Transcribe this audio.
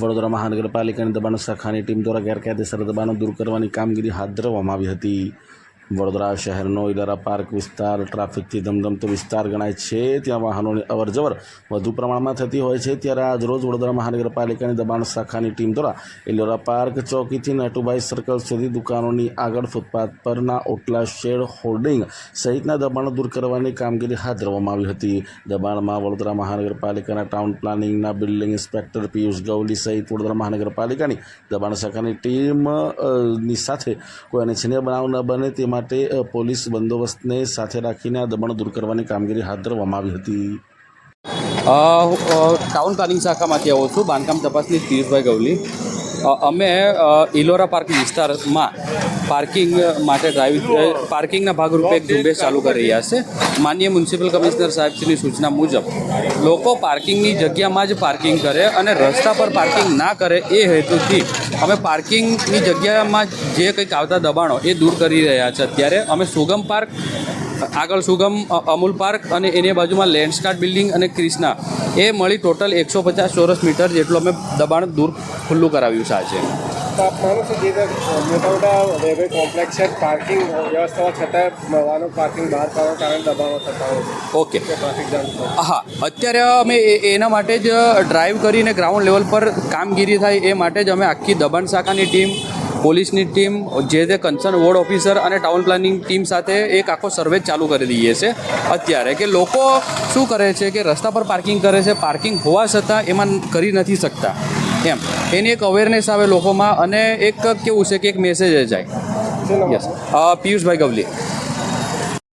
વડોદરા મહાનગરપાલિકાની દબાણ શાખાની ટીમ દ્વારા ગેરકાયદેસર દબાણો દૂર કરવાની કામગીરી હાથ ધરવામાં આવી હતી. વડોદરા શહેરનો ઇલારા પાર્ક વિસ્તાર, ટ્રાફિકથી ધમધમતો વિસ્તાર ગણાય છે. ત્યાં વાહનોની અવરજવર વધુ પ્રમાણમાં થતી હોય છે. ત્યારે આજરોજ વડોદરા મહાનગરપાલિકાની દબાણ શાખાની ટીમ દ્વારા ઇલોરા પાર્ક ચોકીથી નટુભાઈ સર્કલ સુધી દુકાનોની આગળ ફૂટપાથ પરના ઓટલા શેડ હોર્ડિંગ સહિતના દબાણો દૂર કરવાની કામગીરી હાથ ધરવામાં આવી હતી. દબાણમાં વડોદરા મહાનગરપાલિકાના ટાઉન પ્લાનિંગના બિલ્ડિંગ ઇન્સ્પેક્ટર પિયુષ ગવલી સહિત વડોદરા મહાનગરપાલિકાની દબાણ શાખાની ટીમની સાથે કોઈ અનિચ્છનીય બનાવ ન બને તે માટે અ, પોલીસ બંદોબસ્તને સાથે રાખીને આ દબાણ દૂર કરવાની કામગીરી હાથ ધરવામાં આવી હતી. ટાઉન પ્લાનિંગ શાખામાંથી આવું છું. બાંધકામ તપાસની પિયુષભાઈ ગવલી. અમે ઇલોરા પાર્ક વિસ્તારમાં પાર્કિંગ માટે ડ્રાઈવિંગ પાર્કિંગના ભાગરૂપે એક ઝુંબેશ ચાલુ કરી રહ્યા છે. માન્ય મ્યુનિસિપલ કમિશનર સાહેબશ્રીની સૂચના મુજબ, લોકો પાર્કિંગની જગ્યામાં જ પાર્કિંગ કરે અને રસ્તા પર પાર્કિંગ ના કરે એ હેતુથી અમે પાર્કિંગની જગ્યામાં જે કંઈક આવતા દબાણો એ દૂર કરી રહ્યા છે. અત્યારે અમે સુગમ પાર્ક આગળ સુગમ અમૂલ પાર્ક અને એની બાજુમાં લેન્ડસ્કાર્ટ બિલ્ડિંગ અને ક્રિષ્ના. એ મળી ટોટલ એકસો પચાસ ચોરસ મીટર જેટલું અમે દબાણ દૂર ખુલ્લું કરાવ્યું છે આપ માનો છો જે મોટા મોટા રેલવે કોમ્પ્લેક્સ છે પાર્કિંગ વ્યવસ્થાઓ છતાં વાહનો પાર્કિંગ બહાર કાઢવા કારણે દબાણો થતા હોય ઓકે. ટ્રાફિક જામ હા અત્યારે અમે એના માટે જ ડ્રાઈવ કરીને ગ્રાઉન્ડ લેવલ પર કામગીરી થાય એ માટે જ અમે આખી દબાણ શાખાની ટીમ પોલીસની ટીમ જે તે કન્સર્ન વોર્ડ ઓફિસર અને ટાઉન પ્લાનિંગ ટીમ સાથે એક આખો સર્વે ચાલુ કરી દઈએ છે. અત્યારે કે લોકો શું કરે છે કે રસ્તા પર પાર્કિંગ કરે છે પાર્કિંગ હોવા છતાં એમાં કરી નથી શકતા. એમ. એની એક અવેરનેસ આવે લોકોમાં અને એક કેવું છે કે એક મેસેજ જાય. યસ પિયુષભાઈ ગવલી.